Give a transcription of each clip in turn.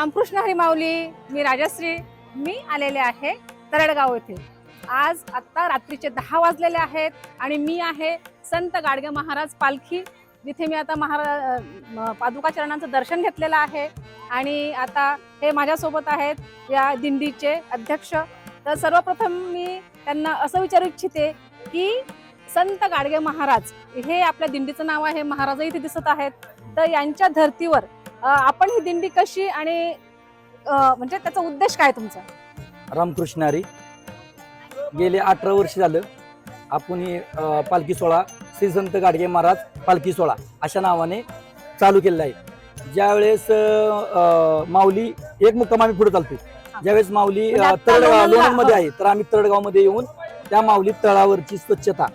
रामकृष्ण हरीमाऊली मी राजश्री मी आलेले आहे तरडगाव येथे आज आत्ता रात्रीचे दहा वाजलेले आहेत आणि मी आहे संत गाडगे महाराज पालखी जिथे मी आता महारा म- पादुका चरणांचं दर्शन घेतलेलं आहे. आणि आता हे माझ्यासोबत आहेत या दिंडीचे अध्यक्ष. तर सर्वप्रथम मी त्यांना असं विचारू इच्छिते की संत गाडगे महाराज हे आपल्या दिंडीचं नाव आहे महाराजही इथे दिसत आहेत. तर यांच्या धर्तीवर आपण ही दिंडी कशी आणि म्हणजे त्याचा उद्देश काय तुमचा? रामकृष्णारी गेले अठरा वर्ष झालं आपण ही पालखी सोहळा श्री संत गाडगे महाराज पालखी सोहळा अशा नावाने चालू केलेला आहे. ज्यावेळेस माऊली एक मुक्काम आम्ही पुढे चालतो ज्यावेळेस माऊली म्हणजे लोणंदमध्ये हो. आहे तर आम्ही तळगावमध्ये येऊन त्या माऊली तळावरची स्वच्छता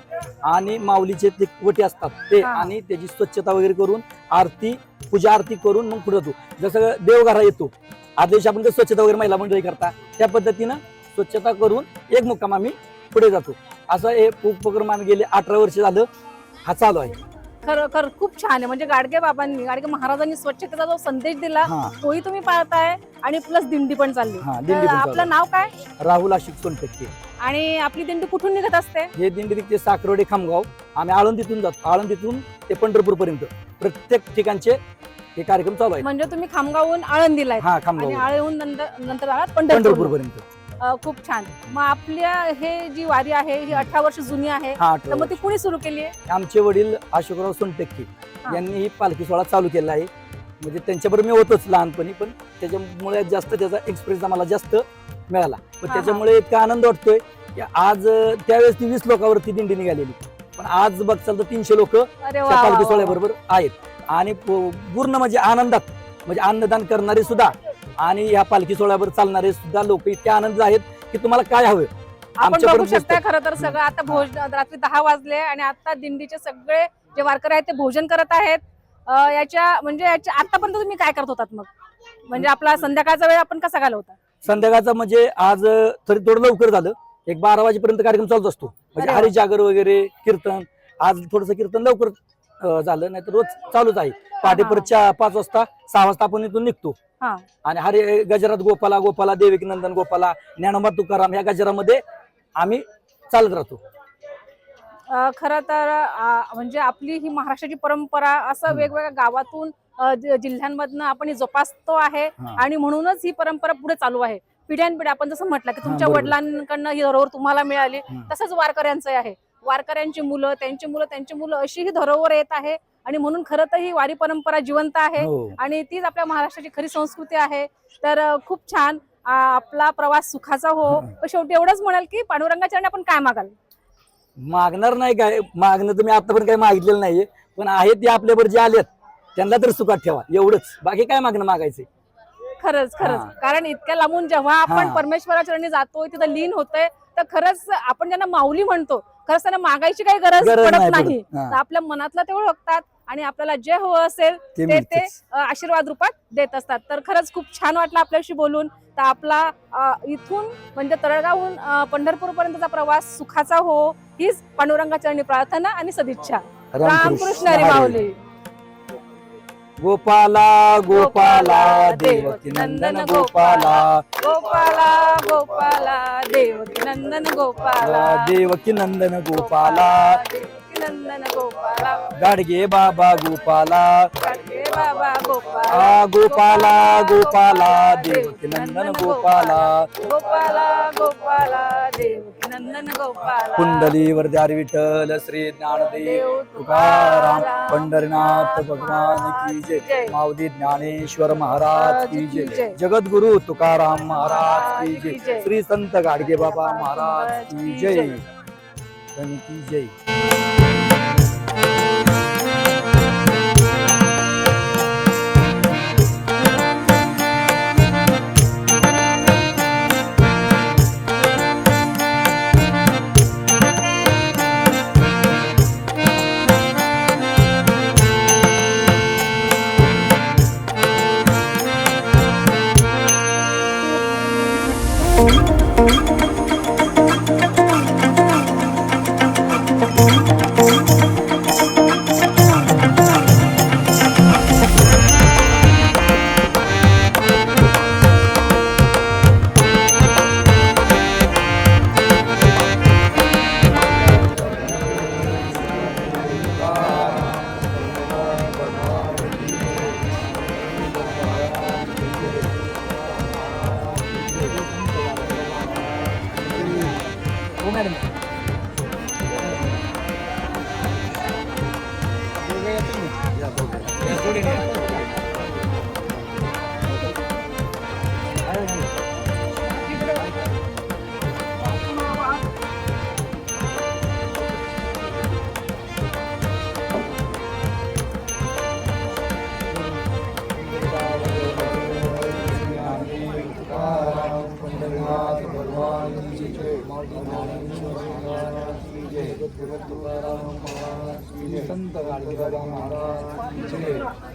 आणि माऊलीचे ते वटी असतात ते हा. आणि त्याची स्वच्छता वगैरे करून आरती पूजा आरती करून मग पुढे जातो. जसं देवघरा येतो आदल्या दिवशी आपण कसं स्वच्छता वगैरे महिला मंडळी करता त्या पद्धतीनं स्वच्छता करून एक मुक्काम आम्ही पुढे जातो. असं हे उपक्रम आम्ही गेले अठरा वर्ष झालं हा चालू आहे. खरं खरं खूप छान आहे. म्हणजे गाडगे बाबांनी गाडगे महाराजांनी स्वच्छतेचा जो संदेश दिला हा. तोही तुम्ही पाळताय आणि प्लस दिंडी पण चालली. हा तर दिंडी पण चालू आपलं नाव काय. राहुल आशिक सोनटक्के आणि आपली दिंडी कुठून निघत असते? हे दिंडी ते साकरोडे खामगाव. आम्ही आळंदीतून जातो. आळंदीतून ते पंढरपूर पर्यंत प्रत्येक ठिकाणचे हे कार्यक्रम चालू आहेत. म्हणजे तुम्ही खामगावहून आळंदीला हा खामगाव आळेहून नंतर नंतर आलात पंढरपूर पर्यंत खूप छान. मग आपल्या हे जी वारी आहे ही अठरा वर्ष जुनी आहे. हा तर मग ती कुणी सुरू केली आहे? आमचे वडील अशोकराव सोनटक्के. यांनी ही पालखी सोहळा चालू केला आहे. म्हणजे त्यांच्याबरोबर मी होतोच लहानपणी पण त्याच्यामुळे जास्त त्याचा एक्सपिरियन्स आम्हाला जास्त मिळाला. पण. त्याच्यामुळे इतका आनंद वाटतोय की आज त्यावेळेस ती वीस लोकांवरती दिंडी निघालेली. पण आज बघचाल तर तीनशे लोक पालखी सोहळ्याबरोबर आहेत. आणि पूर्ण म्हणजे आनंदात म्हणजे अन्नदान करणारे सुद्धा आणि या पालखी सोहळ्यावर चालणारे सुद्धा लोक इतके आनंद आहेत की तुम्हाला काय हवं? आपण बघू शकता. खरं तर सगळं. आता भोज रात्री दहा वाजले आणि आता दिंडीचे सगळे जे वारकरी आहेत ते भोजन करत आहेत. याच्या म्हणजे याच्या आतापर्यंत तुम्ही काय करत होतात मग? म्हणजे आपला संध्याकाळचा वेळ आपण कसा घालवता? संध्याकाळचा म्हणजे आज तरी थोडं लवकर झालं. एक बारा वाजेपर्यंत कार्यक्रम चालूच असतो. म्हणजे अरे. हरिजागर वगैरे कीर्तन आज थोडस कीर्तन लवकर झालं नाही तर रोज चालूच आहे. पहाटे. परत पाच वाजता सहा वाजता आपण इथून निघतो. आणि हरे गजरात गोपाला गोपाला देविक नंदन गोपाला ज्ञानोबा तुकाराम या गजरामध्ये आम्ही चालत राहतो. खरं तर म्हणजे आपली ही महाराष्ट्राची परंपरा असं. वेगवेगळ्या गावातून जिल्ह्यांमधनं आपण जोपासतो आहे. आणि म्हणूनच ही परंपरा पुढे चालू आहे पिढ्यानपिढ्या आपण जसं म्हटलं की तुमच्या. वडिलांकडनं ही धरोहर तुम्हाला मिळाली. तसंच वारकऱ्यांचं आहे वारकऱ्यांची मुलं त्यांची मुलं त्यांची मुलं अशी ही धरोहर येत आहे आणि म्हणून खरं तर ही वारी परंपरा जिवंत आहे हो आणि तीच आपल्या महाराष्ट्राची खरी संस्कृती आहे तर खूप छान आपला प्रवास सुखाचा हो शेवटी एवढंच म्हणाल की पांडुरंगाचरणी आपण काय मागाल मागणार नाही काय मागणं तर मी आतापर्यंत काही मागितलेलं नाहीये पण आहेत ते आपल्यावर जे आलेत त्यांना तर सुखात ठेवा एवढंच बाकी काय मागणं मागायचं खरंच खरंच. कारण इतक्या लांबून जेव्हा आपण हा. परमेश्वराचरणी जातोय तिथं लीन होतोय तर खरंच आपण ज्यांना माऊली म्हणतो खरंच त्यांना मागायची काही गरज गरज पडत नाही नाही पडत. हा. तर आपल्या मनातलं तेवढं बघतात आणि आपल्याला जे हवं असेल ते ते आशीर्वाद रूपात देत असतात. तर खरंच खूप छान वाटलं आपल्याशी बोलून. तर आपला इथून म्हणजे तळगावहून पंढरपूर पर्यंतचा प्रवास सुखाचा हो हीच पांडुरंगाचरणी प्रार्थना आणि सदिच्छा. रामकृष्ण हरी. माऊली. गोपाला गोपाला देवकी नंदन गोपाला. गोपाला गोपाला देवकी नंदन गोपाला. देवकी नंदन गोपाला. नंदन गोपाला गाडगे बाबा गोपाला गाडगे बाबा गोपाला आ गोपाला गोपाला देवकी नंदन गोपाला गोपाला गोपाला देवकी नंदन गोपाला कुंडलीवर द्यार विठ्ठल श्री ज्ञानदेव तुकाराम पंढरीनाथ भगवान की जय माऊली ज्ञानेश्वर महाराज की जय जगद्गुरु तुकाराम महाराज की जय श्री संत गाडगे बाबा महाराज की जय की जय संत गाडगेबाबा महाराज